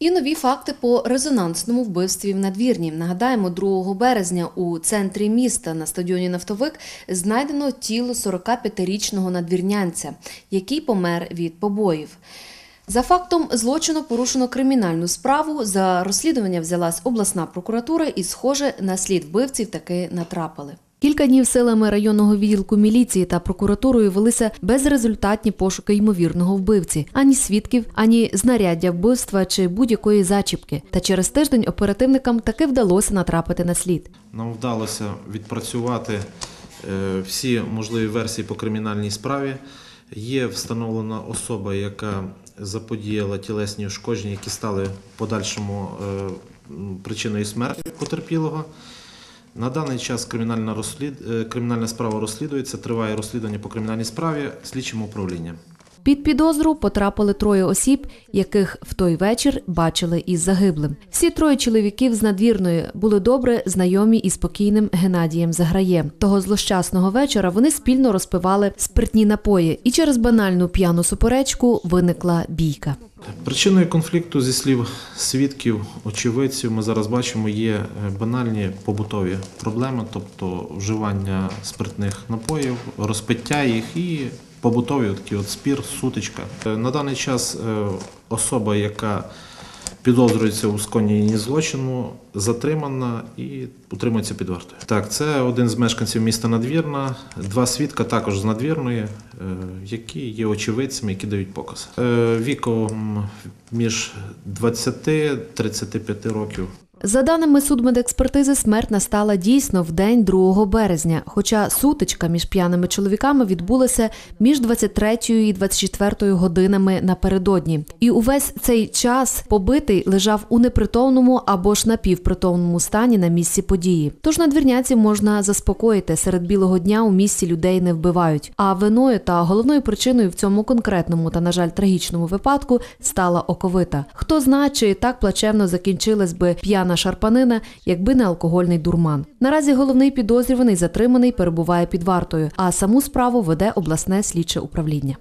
І нові факти по резонансному вбивстві в надвірні. Нагадаємо, 2 березня у центрі міста на стадіоні Нафтовик знайдено тіло 45-річного надвірнянця, який помер від побоїв. За фактом злочину порушено кримінальну справу. За розслідування взялась обласна прокуратура і, схоже, на слід вбивців таки натрапили. Кілька днів силами районного відділку міліції та прокуратурою велися безрезультатні пошуки ймовірного вбивці, ані свідків, ані знаряддя вбивства чи будь-якої зачіпки. Та через тиждень оперативникам таки вдалося натрапити на слід. Нам вдалося відпрацювати е, всі можливі версії по кримінальній справі. Є встановлена особа, яка заподіяла тілесні ушкодження, які стали подальшому е, причиною смерті потерпілого. На даний час кримінальна, розслід... е, кримінальна справа розслідується, триває розслідування по кримінальній справі слідчим управлінням. Під підозру потрапили троє осіб, яких в той вечір бачили із загиблим. Всі троє чоловіків з надвірної були добре знайомі із покійним Геннадієм Заграєм. Того злощасного вечора вони спільно розпивали спиртні напої, і через банальну п'яну суперечку виникла бійка. Причиною конфлікту, зі слів свідків, очевидців, ми зараз бачимо, є е, банальні побутові проблеми, тобто вживання спиртних напоїв, розпиття їх і побутові такий от спір, сутичка. Е, На даний час е, особа, яка підозрюється у скоєнні злочину, затримана і утримується під вартою. Так, це один з мешканців міста Надвірна, два свідка також з Надвірної, е, які є очевидцями, які дають показ. Е, Віком між 20-35 років. За даними судмедекспертизи, смерть настала дійсно в день 2 березня, хоча сутичка між п'яними чоловіками відбулася між 23 і 24 годинами напередодні. І увесь цей час побитий лежав у непритомному або ж напівпритомному стані на місці події. Тож надвірняців можна заспокоїти серед білого дня у місті людей не вбивають. А виною та головною причиною в цьому конкретному та, на жаль, трагічному випадку стала оковита. Хто знає, чи так плачевно закінчилась би п'яна шарпанина, якби не алкогольний дурман. Наразі головний підозрюваний затриманий перебуває під вартою, а саму справу веде обласне слідче управління.